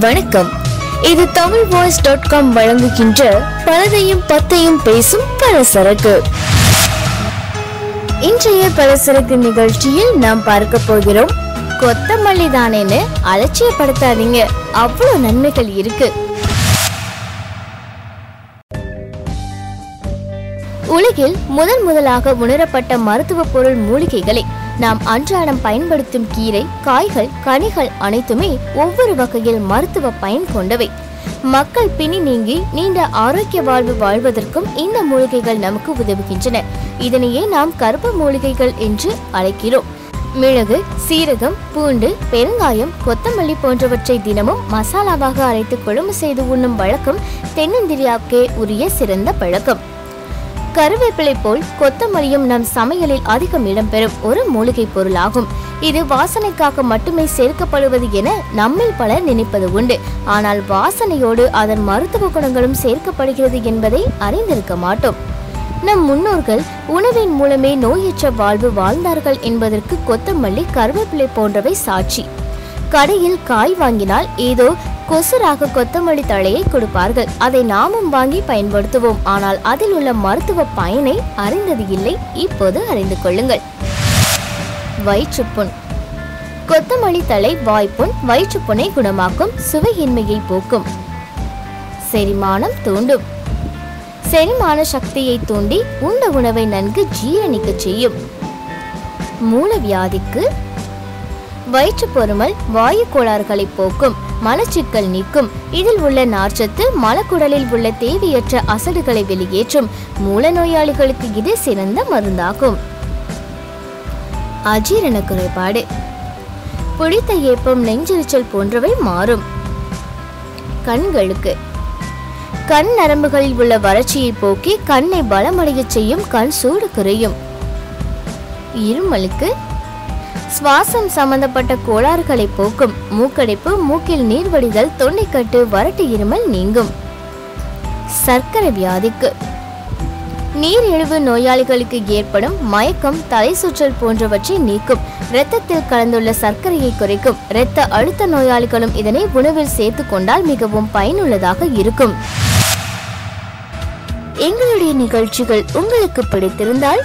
வணக்கம். இது Tamil voice dot com வழங்குகின்ற பலதையும் பத்தையும் பேசும் பலசரக்கு. இன்றைய பலசரக்கு நிகழ்ச்சியில் நாம் பார்க்க போகிறோம் கொத்தமல்லி தானேன்னு அலட்சியப்படுத்தாதீங்க. அவ்வளவு நன்மைகள் இருக்கு. உலகில் முதன் முதலாக உணரப்பட்ட மருத்துவ பொருள் மூலிகைகளை நாம் அன்றாடம் பயன்படுத்தும் கீரை காய்கள் கனிகள் அனைத்துமே ஒவ்வொரு வகையில் மருத்துவ பயன் கொண்டவை. மக்கள் பிணி நீங்கி நீண்ட ஆரோக்கிய வாழ்வு வாழ்வதற்கும் இந்த மூலிகைகள் நமக்கு உதவுகின்றன. இதனையே நாம் கருப்பு மூலிகைகள் என்று அழைக்கிறோம். மிளகு சீரகம் பூண்டு பெருங்காயம் கொத்தமல்லி போன்றவற்றை தினமும் மசாலாவாக அரைத்து குழம்பு செய்து உண்ணும் வழக்கம் தென்னிந்தியாவுக்கே உரிய சிறந்த பழக்கம். கருவேப்பிலை போல் கொத்தமல்லியும் நம் சமையலில் அதிகம் இடம்பெறும் ஒரு மூலிகை பொருளாகும். இது வாசனைக்காக மட்டுமே சேர்க்கப்படுவது என நம்மில் பலர் நினைப்பது உண்டு. ஆனால் வாசனையோடு அதன் மருத்துவ குணங்களும் சேர்க்கப்படுகிறது என்பதை அறிந்திருக்க மாட்டோம். நம் முன்னோர்கள் உணவின் மூலமே நோயற்ற வாழ்வு வாழ்ந்தார்கள் என்பதற்கு கொத்தமல்லி கருவேப்பிலை போன்றவை சாட்சி. கடையில் காய் வாங்கினால் ஏதோ கொசுராக கொத்தமல்லி தழையை கொடுப்பார்கள். அதை நாமும் வாங்கி பயன்படுத்துவோம். ஆனால் அதில் உள்ள மருத்துவ பயனை அறிந்தது இல்லை. இப்போது அறிந்து கொள்ளுங்கள். வயிற்றுப்புண். கொத்தமல்லி தழை வாய்ப்புண் வயிற்றுப்புண்ணை குணமாக்கும் சுவையின்மையை போக்கும். செரிமானம் தூண்டும். செரிமான சக்தியை தூண்டி உண்ட உணவை நன்கு ஜீரணிக்க செய்யும். மூலவியாதிக்கு வயிற்று பொறுமல் வாயு கோளாறுகளை போக்கும் மலச்சிக்கல் நீக்கும் இதில் உள்ள நார்ச்சத்து மலக்குடலில் உள்ள தேவையற்ற அசடுகளை வெளியேற்றும் மூல நோயாளிகளுக்கு இது சிறந்த மருந்தாகும். அஜீரண குறைபாடு. புடித்த ஏப்பம் நெஞ்செரிச்சல் போன்றவை மாறும். கண்களுக்கு கண் நரம்புகளில் உள்ள வறட்சியை போக்கி கண்ணை பலமடைய செய்யும் கண் சூடு குறையும். இருமலுக்கு. சுவாசம் சம்பந்தப்பட்ட கோளாறுகளை போக்கும். மூக்கடைப்பு மூக்கில் நீர்வடிகள் தொண்டைக்கட்டு வறட்டு இருமல் நீங்கும். சர்க்கரை வியாதிக்கு. நீரிழிவு நோயாளிகளுக்கு ஏற்படும் மயக்கம் தலை சுற்றல் போன்றவற்றை நீக்கும். இரத்தத்தில் கலந்துள்ள சர்க்கரையை குறைக்கும். இரத்த அழுத்த நோயாளிகளும் இதனை உணவில் சேர்த்து கொண்டால் மிகவும் பயனுள்ளதாக இருக்கும். எங்களுடைய நிகழ்ச்சிகள் உங்களுக்கு பிடித்திருந்தால்